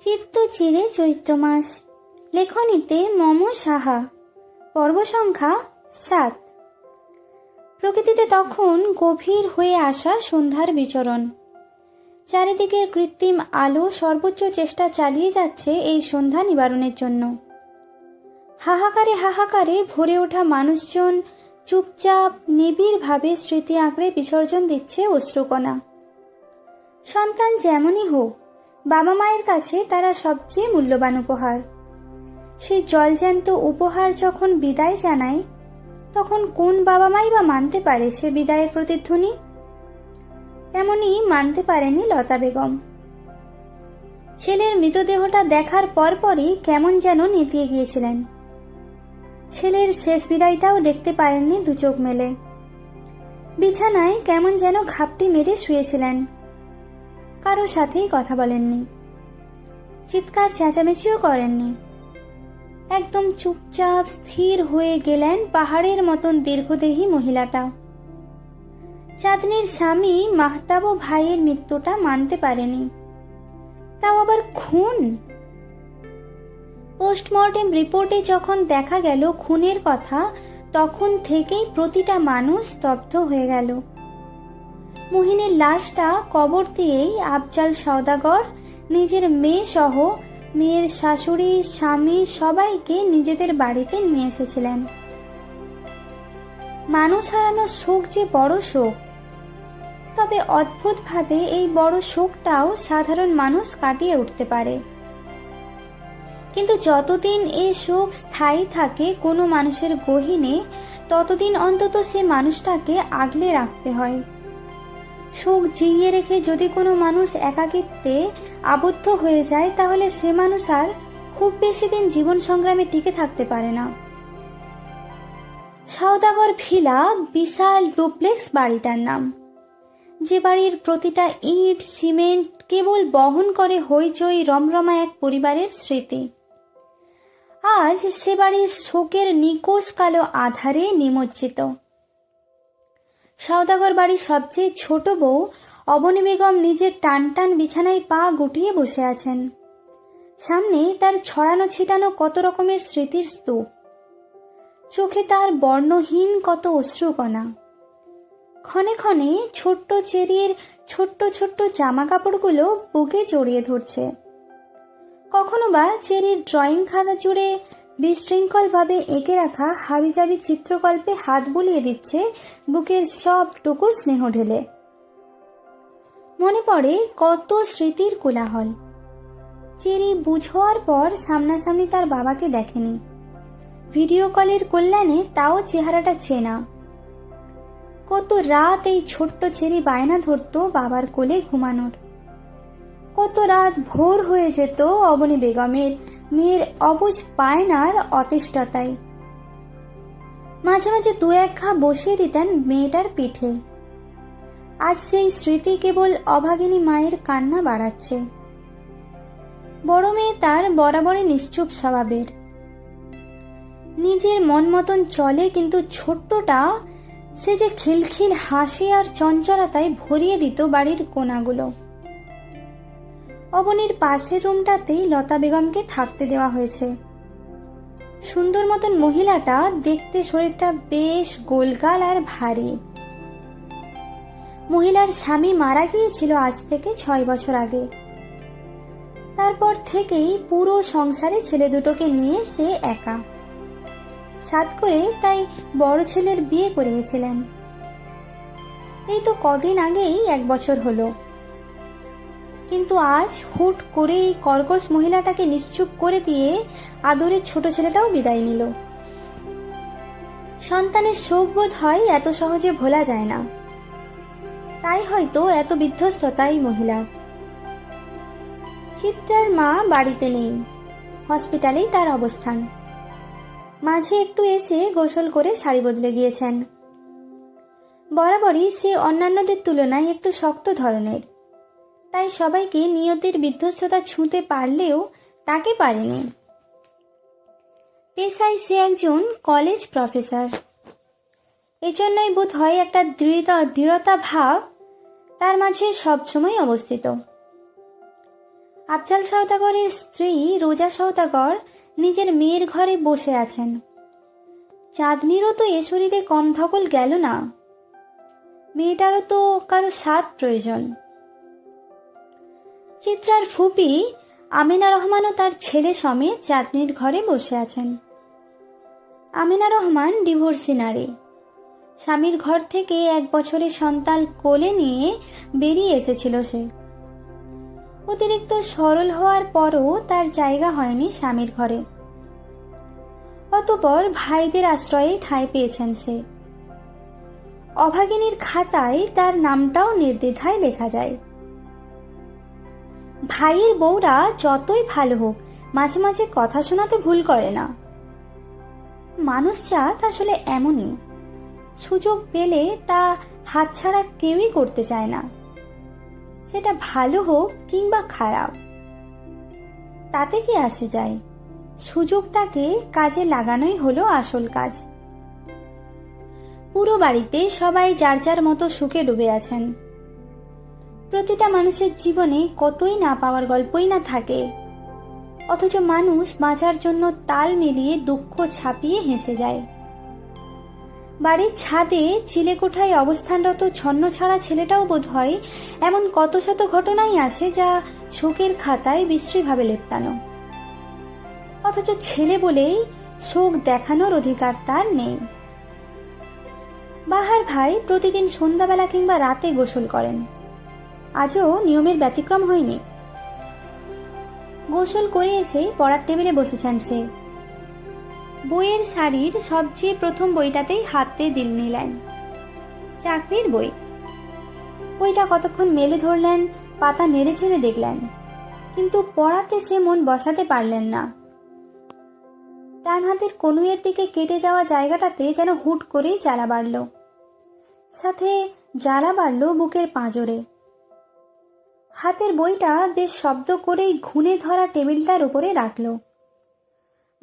চিত্ত চিরে চৈত্র মাস। লেখনীতে মম সাহা। পর্ব সংখ্যা সাত। প্রকৃতিতে তখন গভীর হয়ে আসা সন্ধ্যার বিচরণ। চারিদিকের কৃত্রিম আলো সর্বোচ্চ চেষ্টা চালিয়ে যাচ্ছে এই সন্ধ্যা নিবারণের জন্য। হাহাকারে হাহাকারে ভরে ওঠা মানুষজন চুপচাপ, নিবিড়ভাবে স্মৃতি আঁকড়ে বিসর্জন দিচ্ছে অশ্রুকণা। সন্তান যেমনই হোক বাবা মায়ের কাছে তারা সবচেয়ে মূল্যবান উপহার। সেই জলজ্যান্ত উপহার যখন বিদায় জানায়, তখন কোন বাবা মাই বা মানতে পারে সে বিদায়ের প্রতিধ্বনি? তেমনই মানতে পারেনি লতা বেগম। ছেলের মৃতদেহটা দেখার পরপরই কেমন যেন নেতিয়ে গিয়েছিলেন। ছেলের শেষ বিদায়টাও দেখতে পারেননি দু চোখ মেলে। বিছানায় কেমন যেন ঘাপটি মেরে শুয়েছিলেন। কারও সাথেই কথা বলেননি। চিৎকার চেঁচামেচিও করেননি। একদম চুপচাপ স্থির হয়ে গেলেন পাহাড়ের মতন দীর্ঘদেহী মহিলাটা। চাঁদনির স্বামী মাহতাব ভাইয়ের মৃত্যুটা মানতে পারেনি। তাও আবার খুন? পোস্টমর্টেম রিপোর্টে যখন দেখা গেল খুনের কথা, তখন থেকেই প্রতিটা মানুষ স্তব্ধ হয়ে গেল। মোহিনীর লাশটা কবর দিয়েই আফজাল সওদাগর, নিজের মেয়ে সহ মেয়ের শাশুড়ি, স্বামী সবাইকে নিজেদের বাড়িতে নিয়ে এসেছিলেন। মানুষ হারানোর শোক যে বড় শোক তবে অদ্ভুতভাবে এই বড় শোকটাও সাধারণ মানুষ কাটিয়ে উঠতে পারে। কিন্তু যতদিন এই শোক স্থায়ী থাকে কোনো মানুষের গহিনে, ততদিন অন্তত সে মানুষটাকে আগলে রাখতে হয়। শোক জিইয়ে রেখে যদি কোনো মানুষ একাকিত্বে আবদ্ধ হয়ে যায়, তাহলে সে মানুষ আর খুব বেশি দিন জীবন সংগ্রামে টিকে থাকতে পারে না। সওদাগর ভিলা, বিশাল ডুপ্লেক্স বাড়িটার নাম। যে বাড়ির প্রতিটা ইট, সিমেন্ট কেবল বহন করে হইচই রমরমা এক পরিবারের স্মৃতি। আজ সে বাড়ির শোকের নিকোষ কালো আধারে নিমজ্জিত। সওদাগর বাড়ির সবচেয়ে ছোট বউ অবনী বেগম নিজের টান টান বিছানায় পা গুটিয়ে বসে আছেন। সামনে তার ছড়ানো ছিটানো কত রকমের স্মৃতির স্তূপ। চোখে তার বর্ণহীন কত অশ্রুকণা। ক্ষণে ক্ষণে ছোট্ট চেরির ছোট্ট ছোট্ট জামা কাপড়গুলো বুকে জড়িয়ে ধরছে। কখনো বা চেরির ড্রয়িং খাতা জুড়ে বিশৃঙ্খলভাবে এঁকে রাখা হাবিজাবি চিত্রকল্পে হাত বুলিয়ে দিচ্ছে বুকের সবটুকু স্নেহ ঢেলে। মনে পড়ে কত স্মৃতির কোলাহল। চেরি বুঝোয়ার পর সামনাসামনি তার বাবাকে দেখেনি। ভিডিও কলের কল্যাণে তাও চেহারাটা চেনা। কত রাত এই ছোট্ট চেরি বায়না ধরতো বাবার কোলে ঘুমানোর। কত রাত ভোর হয়ে যেত অবনী বেগমের মেয়ের অবুজ পায়নার অতিষ্ঠতায়। মাঝে মাঝে দু এক ঘা বসিয়ে দিতেন মেয়েটার পিঠে। আজ সেই স্মৃতি কেবল অভাগিনী মায়ের কান্না বাড়াচ্ছে। বড় মেয়ে তার বরাবরই নিশ্চুপ স্বভাবের। নিজের মন মতন চলে কিন্তু ছোট্টটা সে যে খিলখিল হাসি আর চঞ্চলতায় ভরিয়ে দিত বাড়ির কোনাগুলো। অবনীর পাশের রুমটাতেই লতা বেগমকে থাকতে দেওয়া হয়েছে। সুন্দর মতন মহিলাটা দেখতে শরীরটা বেশ গোলগাল আর ভারী। মহিলার স্বামী মারা গিয়েছিল আজ থেকে ছয় বছর আগে। তারপর থেকেই পুরো সংসারে ছেলে দুটোকে নিয়ে সে একা। সাত করে তাই বড় ছেলের বিয়ে করিয়েছিলেন। এই তো কদিন আগেই এক বছর হলো। কিন্তু আজ হুট করে এই কর্কশ মহিলাটাকে নিশ্চুপ করে দিয়ে আদরের ছোট ছেলেটাও বিদায় নিল। সন্তানের শোক বোধ হয় এত সহজে ভোলা যায় না। তাই হয়তো এত বিধ্বস্ততা এই মহিলার। চিত্রার মা বাড়িতে নেই। হসপিটালেই তার অবস্থান। মাঝে একটু এসে গোসল করে শাড়ি বদলে গিয়েছেন। বরাবরই সে অন্যান্যদের তুলনায় একটু শক্ত ধরনের। তাই সবাইকে নিয়তির বিধ্বস্ততা ছুঁতে পারলেও তাকে পারেনি। পেশায় সে একজন কলেজ প্রফেসর। এজন্যই বোধ হয় একটা দৃঢ়, দৃঢ়তা ভাব তার মাঝে সবসময় অবস্থিত। আফজাল সওদাগরের স্ত্রী রোজা সওদাগর নিজের মেয়ের ঘরে বসে আছেন। চাঁদনিরও তো এ শরীরে কম ধকল গেল না। মেয়েটারও তো কারও সাথ প্রয়োজন। চিত্রার ফুপি আমিনা রহমানও তার ছেলে সমেত চাঁদনির ঘরে বসে আছেন। আমিনা রহমান ডিভোর্সি নারী। স্বামীর ঘর থেকে এক বছরের সন্তান কোলে নিয়ে বেরিয়ে এসেছিল সে। অতিরিক্ত সরল হওয়ার পরও তার জায়গা হয়নি স্বামীর ঘরে। অতপর ভাইদের আশ্রয়ে ঠাঁই পেয়েছেন সে। অভাগিনীর খাতায় তার নামটাও নির্দ্বিধায় লেখা যায়। ভাইয়ের বউরা যতই ভালো হোক, মাঝে মাঝে কথা শোনাতে ভুল করে না। মানুষ জাত আসলে এমনই। সুযোগ পেলে তা হাতছাড়া কেউই করতে চায় না। সেটা ভালো হোক কিংবা খারাপ। তাতে কি আসে যায়? সুযোগটাকে কাজে লাগানোই হলো আসল কাজ। পুরো বাড়িতে সবাই যার যার মতো সুখে ডুবে আছেন। প্রতিটা মানুষের জীবনে কতই না পাওয়ার গল্পই না থাকে। অথচ মানুষ বাঁচার জন্য তাল মিলিয়ে দুঃখ ছাপিয়ে হেসে যায়। বাড়ির ছাদে চিলেকোঠায় অবস্থানরত ছন্ন ছাড়া ছেলেটাও বোধ হয় এমন কত শত ঘটনাই আছে যা শোকের খাতায় বিশ্রীভাবে লেপটানো। অথচ ছেলে বলেই শোক দেখানোর অধিকার তার নেই। বাহার ভাই প্রতিদিন সন্ধ্যাবেলা কিংবা রাতে গোসল করেন। আজও নিয়মের ব্যতিক্রম হয়নি। গোসল করে এসে পড়ার টেবিলে বসেছেন সে। বইয়ের শাড়ির সবচেয়ে প্রথম বইটাতেই হাতে দিল নিলেন। চাকরির বই। বইটা কতক্ষণ মেলে ধরলেন, পাতা নেড়ে চেড়ে দেখলেন, কিন্তু পড়াতে সে মন বসাতে পারলেন না। ডান হাতের কনুয়ের দিকে কেটে যাওয়া জায়গাটাতে যেন হুট করেই জ্বালা বাড়ল। সাথে জ্বালা বাড়ল বুকের পাঁজরে। হাতের বইটা বেশ শব্দ করেই ঘুনে ধরা টেবিলটার উপরে রাখল।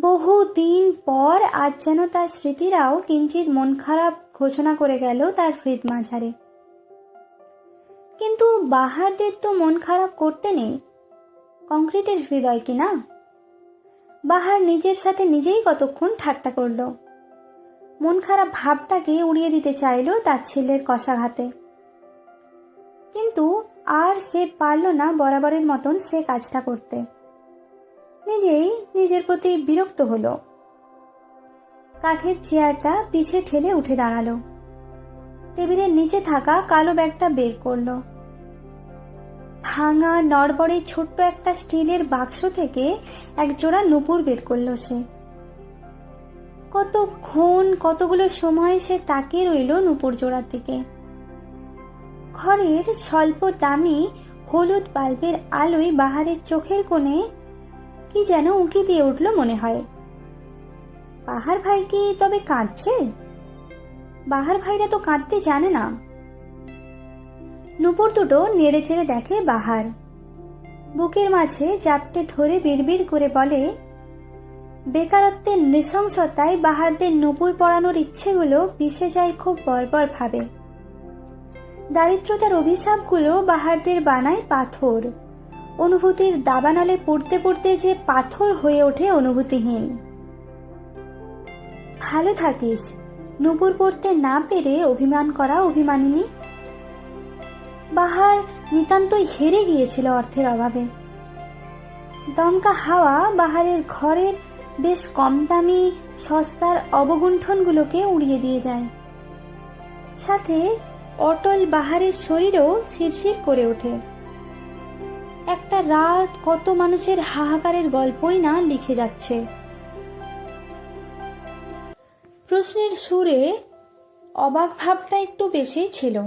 বহু দিন পর আজ যেন তার স্মৃতিরাও কিঞ্চিত মন খারাপ ঘোষণা করে গেল তার হৃদ মাঝারে। কিন্তু বাহারদের তো মন খারাপ করতে নেই। কংক্রিটের হৃদয় কি না? বাহার নিজের সাথে নিজেই কতক্ষণ ঠাট্টা করল। মন খারাপ ভাবটাকে উড়িয়ে দিতে চাইল তার ছেলের কষাঘাতে। কিন্তু আর সে পারল না বরাবরের মতন সে কাজটা করতে। নিজেই নিজের প্রতি বিরক্ত হলো। কাঠের চেয়ারটা পিছে ঠেলে উঠে দাঁড়াল। টেবিলের নিচে থাকা কালো ব্যাগটা বের করল। ভাঙা নড়বড়ে ছোট্ট একটা স্টিলের বাক্স থেকে এক জোড়া নুপুর বের করল সে। কতক্ষণ, কতগুলো সময় সে তাকিয়ে রইল নুপুর জোড়ার দিকে। ঘরের স্বল্প দামি হলুদ বাল্বের আলোয় বাহারের চোখের কোণে কি যেন উঁকি দিয়ে উঠল মনে হয়। বাহার ভাই কি তবে কাঁদছে? বাহার ভাইরা তো কাঁদতে জানে না। নুপুর দুটো নেড়ে চেড়ে দেখে বাহার। বুকের মাঝে জাপটে ধরে বিড়বিড় করে বলে, বেকারত্বের নৃশংসতায় বাহারদের নুপুর পড়ানোর ইচ্ছেগুলো পিষে যায় খুব বর্বর ভাবে দারিদ্রতার অভিশাপগুলো বাহারদের বানায় পাথর। অনুভূতির দাবানলে পড়তে পড়তে যে পাথর হয়ে ওঠে অনুভূতিহীন। ভালো থাকিস, নুপুর পড়তে না পেরে অভিমান করা অভিমানিনী। বাহার নিতান্তই হেরে গিয়েছিল অর্থের অভাবে। দমকা হাওয়া বাহারের ঘরের বেশ কম দামি সস্তার অবগুণ্ঠনগুলোকে উড়িয়ে দিয়ে যায়। সাথে অটল বাহারের শরীরও শিরশির করে ওঠে। একটা রাত কত মানুষের হাহাকারের গল্পই না লিখে যাচ্ছে। প্রশ্নের সুরে অবাক ভাবটা একটু বেশি ছিল।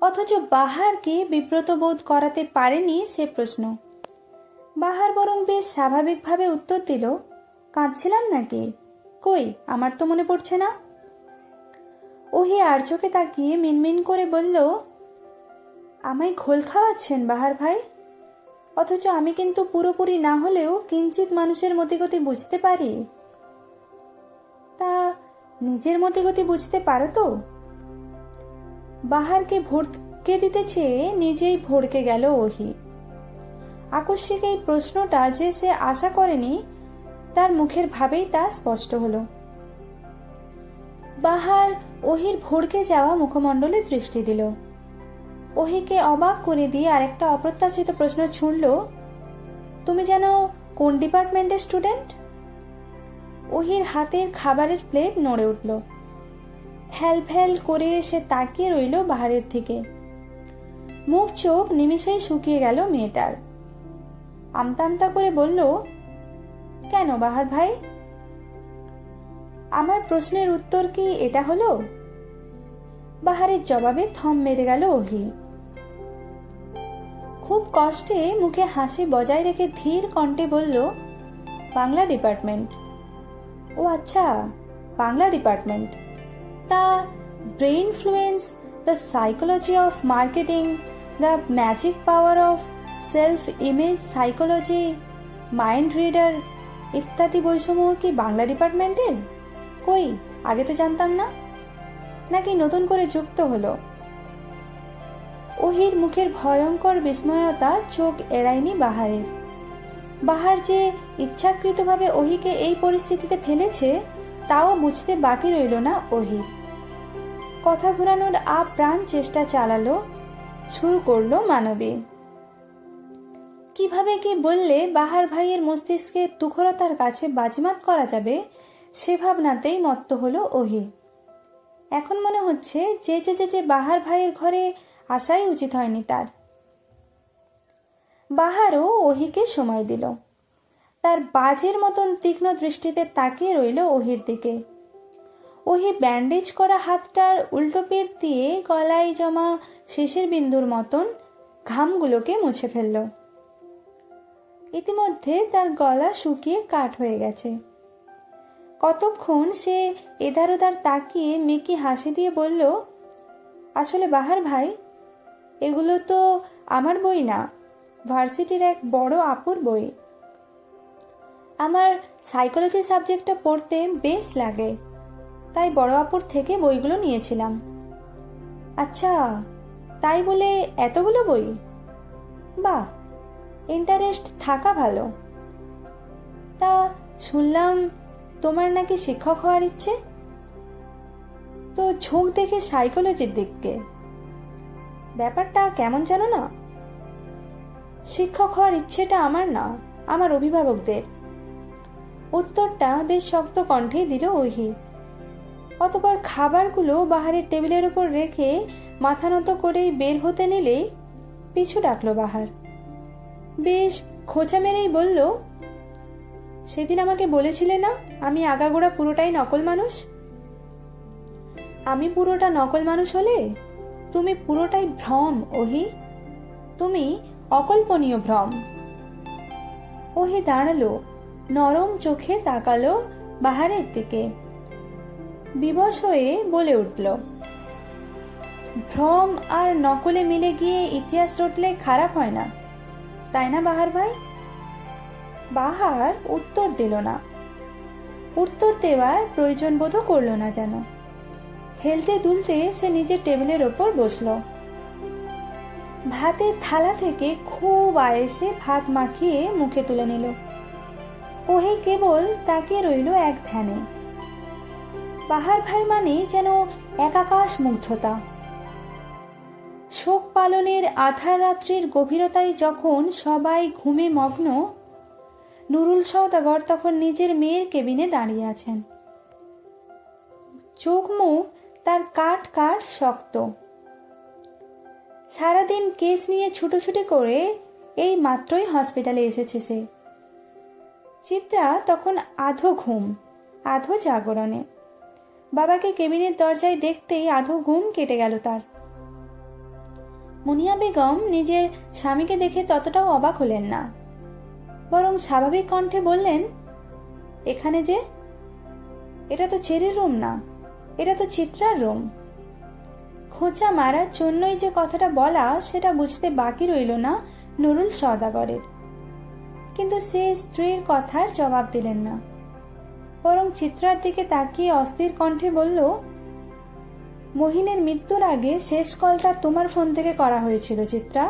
অথচ বাহারকে বিব্রত বোধ করাতে পারেনি সে প্রশ্ন। বাহার বরং বেশ স্বাভাবিকভাবে উত্তর দিল, কাঁদছিলাম নাকি? কই, আমার তো মনে পড়ছে না? ওহি আর চোখে তাকিয়ে মিনমিন করে বলল, আমায় ঘোল খাওয়াচ্ছেন বাহার ভাই? অথচ আমি কিন্তু পুরোপুরি না হলেও কিঞ্চিত মানুষের মতিগতি বুঝতে পারি। তা নিজের মতিগতি বুঝতে পারো তো? বাহারকে ভরকে দিতে চেয়ে নিজেই ভরকে গেল ওহি। আকস্মিক এই প্রশ্নটা যে সে আশা করেনি, তার মুখের ভাবেই তা স্পষ্ট হলো। বাহার ওহির ভড়কে যাওয়া মুখমণ্ডলে দৃষ্টি দিল। ওহিকে অবাক করে দিয়ে আরেকটা অপ্রত্যাশিত প্রশ্ন ছুঁড়ল, তুমি যেন কোন ডিপার্টমেন্টের স্টুডেন্ট? ওহির হাতের খাবারের প্লেট নড়ে উঠল। ফ্যাল ফ্যাল করে সে তাকিয়ে রইল বাহারের থেকে মুখ চোখ নিমিষেই শুকিয়ে গেল মেয়েটার। আমতা আমতা করে বলল, কেন বাহার ভাই? আমার প্রশ্নের উত্তর কি এটা হলো? বাহারের জবাবে থম মেরে গেল ওহি খুব কষ্টে মুখে হাসি বজায় রেখে ধীর কণ্ঠে বলল, বাংলা ডিপার্টমেন্ট। ও আচ্ছা বাংলা ডিপার্টমেন্ট। তা brainfluence the psychology of marketing, the magic power of self image psychology, mind reader ইত্যাদি বৈষম্য কি বাংলা ডিপার্টমেন্টের? কই? আগে তো জানতাম না। নাকি নতুন করে যুক্ত হলো? ওহির মুখের ভয়ঙ্কর বিস্ময়তা চোখ এড়ায়নি বাহারের। বাহার যে ইচ্ছাকৃতভাবে ওহিকে এই পরিস্থিতিতে ফেলেছে, তাও বুঝতে বাকি রইল না ওহির কথা ঘুরানোর আপ্রাণ চেষ্টা চালালো শুরু করল মানবী। কীভাবে কি বললে বাহার ভাইয়ের মস্তিষ্কে তুখরতার কাছে বাজিমাত করা যাবে সে ভাবনাতেই মত্ত হলো ওহি। এখন মনে হচ্ছে যে যে যে বাহার ভাইয়ের ঘরে আসাই উচিত হয়নি তার। বাহারও ওহিকে সময় দিল। তার বাজের মতন তীক্ষ্ণ দৃষ্টিতে তাকিয়ে রইল ওহির দিকে। ওহি ব্যান্ডেজ করা হাতটার উল্টো পিঠ দিয়ে গলায় জমা শেষের বিন্দুর মতন ঘামগুলোকে মুছে ফেলল। ইতিমধ্যে তার গলা শুকিয়ে কাঠ হয়ে গেছে। কতক্ষণ সে এধার ওধার তাকিয়ে মেকি হাসি দিয়ে বলল, আসলে বাহার ভাই, এগুলো তো আমার বই না, ভার্সিটির এক বড় আপুর বই। আমার সাইকোলজি সাবজেক্টটা পড়তে বেশ লাগে, তাই বড় আপুর থেকে বইগুলো নিয়েছিলাম। আচ্ছা তাই বলে এতগুলো বই? বাহ ইন্টারেস্ট থাকা ভালো। তা শুনলাম তোমার নাকি শিক্ষক হওয়ার ইচ্ছে? তো ঝোঁক দেখে সাইকোলজির দিককে। ব্যাপারটা কেমন জানো না? শিক্ষক হওয়ার ইচ্ছেটা আমার না, আমার অভিভাবকদের। উত্তরটা বেশ শক্ত কণ্ঠেই দিল ওহি। অতপর খাবারগুলো বাহারের টেবিলের উপর রেখে মাথা নত করেই বের হতে নিলেই পিছু ডাকলো বাহার। বেশ খোঁচা মেরেই বলল সেদিন আমাকে বলেছিলে না, আমি আগাগোড়া পুরোটাই নকল মানুষ? আমি পুরোটা নকল মানুষ হলে তুমি পুরোটাই ভ্রম, ওহি। তুমি অকল্পনীয় ভ্রম। ওহি দাঁড়াল, নরম চোখে তাকালো বাহারের দিকে। বিবশ হয়ে বলে উঠল, ভ্রম আর নকলে মিলে গিয়ে ইতিহাস রটলে খারাপ হয় না। তাই না বাহার ভাই? বাহার উত্তর দিল না। উত্তর দেওয়ার প্রয়োজন বোধও করল না যেন। হেলতে দুলতে সে নিজের টেবিলের ওপর বসল। ভাতের থালা থেকে খুব আয়েসে ভাত মাখিয়ে মুখে তুলে নিল। ওহে, কেবল তাকে রইল এক ধ্যানে। বাহার ভাই মানে যেন একাকাশ মুগ্ধতা শোক পালনের আধার রাত্রির গভীরতায় যখন সবাই ঘুমে মগ্ন নুরুল সওদাগর তখন নিজের মেয়ের কেবিনে দাঁড়িয়ে আছেন। চোখ মুখ তার কাঠ কাঠ শক্ত। সারাদিন কেস নিয়ে ছুটোছুটি করে এই মাত্রই হসপিটালে এসেছে সে। চিত্রা তখন আধো ঘুম, আধো জাগরণে। বাবাকে কেবিনের দরজায় দেখতেই আধো ঘুম কেটে গেল তার। মুনিয়া বেগম নিজের স্বামীকে দেখে ততটাও অবাক হলেন না। বরং স্বাভাবিক কণ্ঠে বললেন, এখানে যে, এটা তো চেরির রুম না, এটা তো চিত্রার রুম। খোঁচা মারার জন্যই যে কথাটা বলা, সেটা বুঝতে বাকি রইল না নুরুল সদাগরের কিন্তু সে স্ত্রীর কথার জবাব দিলেন না। বরং চিত্রার দিকে তাকিয়ে অস্থির কণ্ঠে বলল, মহিনের মৃত্যুর আগে শেষ কলটা তোমার ফোন থেকে করা হয়েছিল, চিত্রা।